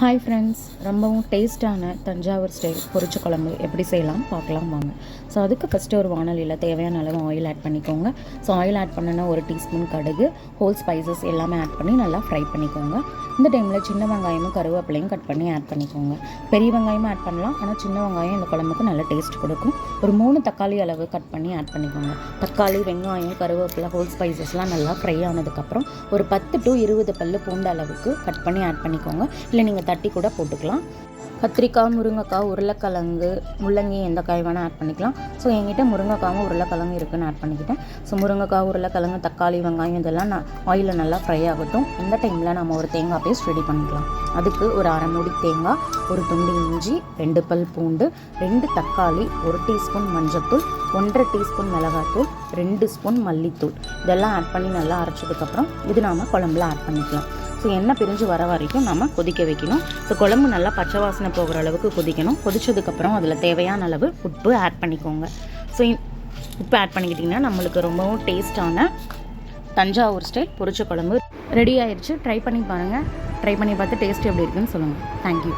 Hi friends ரொம்பவும் டேஸ்ட்டான Thanjavur style பொரிச்ச குழம்பு எப்படி செய்யலாம் பார்க்கலாம் வாங்க. ஸோ அதுக்கு ஃபஸ்ட்டு ஒரு வானொலியில் தேவையான அளவு ஆயில் ஆட் பண்ணிக்கோங்க. ஸோ ஆயில் ஆட் பண்ணனா ஒரு டீஸ்பூன் கடுகு ஹோல் ஸ்பைசஸ் எல்லாமே ஆட் பண்ணி நல்லா ஃப்ரை பண்ணிக்கோங்க. இந்த டைமில் சின்ன வெங்காயமும் கருவேப்பிலையும் கட் பண்ணி ஆட் பண்ணிக்கோங்க. பெரிய வெங்காயமும் ஆட் பண்ணலாம். ஆனால் சின்ன வெங்காயம் இந்த குழம்புக்கு நல்ல டேஸ்ட் கொடுக்கும். ஒரு மூணு தக்காளி அளவு கட் பண்ணி ஆட் பண்ணிக்கோங்க. தக்காளி வெங்காயம் கருவேப்பிலை ஹோல் ஸ்பைசஸ்லாம் நல்லா ஃப்ரை ஆனதுக்கப்புறம் ஒரு பத்து டு இருபது பல்லு பூண்டு அளவுக்கு கட் பண்ணி ஆட் பண்ணிக்கோங்க. இல்லை நீங்கள் தட்டி கூட போட்டுக்கலாம். கத்திரிக்காய் முருங்கைக்காய் உருளைக்கிழங்கு முள்ளங்கி எந்த காய் வேணால் ஆட் பண்ணிக்கலாம். ஸோ என்கிட்ட முருங்கைக்காவும் உருளைக்கிழங்கு இருக்குன்னு ஆட் பண்ணிக்கிட்டேன். ஸோ முருங்கைக்காய் உருளைக்கிழங்கு தக்காளி வெங்காயம் இதெல்லாம் நான் ஆயிலில் நல்லா ஃப்ரை ஆகட்டும். இந்த டைமில் நம்ம ஒரு தேங்காய் பேஸ்ட் ரெடி பண்ணிக்கலாம். அதுக்கு ஒரு அரை மூடி தேங்காய் ஒரு துண்டு இஞ்சி ரெண்டு பல் பூண்டு ரெண்டு தக்காளி ஒரு டீஸ்பூன் மஞ்சத்தூள் ஒன்றரை டீஸ்பூன் மிளகாத்தூள் ரெண்டு ஸ்பூன் மல்லித்தூள். இதெல்லாம் ஆட் பண்ணி நல்லா அரைச்சதுக்கப்புறம் இது நாம் குழம்புல ஆட் பண்ணிக்கலாம். ஸோ எண்ணெய் பிரிஞ்சு வர வரைக்கும் நம்ம கொதிக்க வைக்கணும். ஸோ குழம்பு நல்லா பச்சை வாசனை போகிற அளவுக்கு கொதிக்கணும். கொதிச்சதுக்கப்புறம் அதில் தேவையான அளவு உப்பு ஆட் பண்ணிக்கோங்க. ஸோ உப்பு ஆட் பண்ணிக்கிட்டிங்கன்னா நம்மளுக்கு ரொம்பவும் டேஸ்டான தஞ்சாவூர் ஸ்டைல் பொரிச்ச குழம்பு ரெடி ஆயிடுச்சு ட்ரை பண்ணி பாருங்கள் ட்ரை பண்ணி பார்த்து டேஸ்ட் எப்படி இருக்குன்னு சொல்லுங்கள் தேங்க்யூ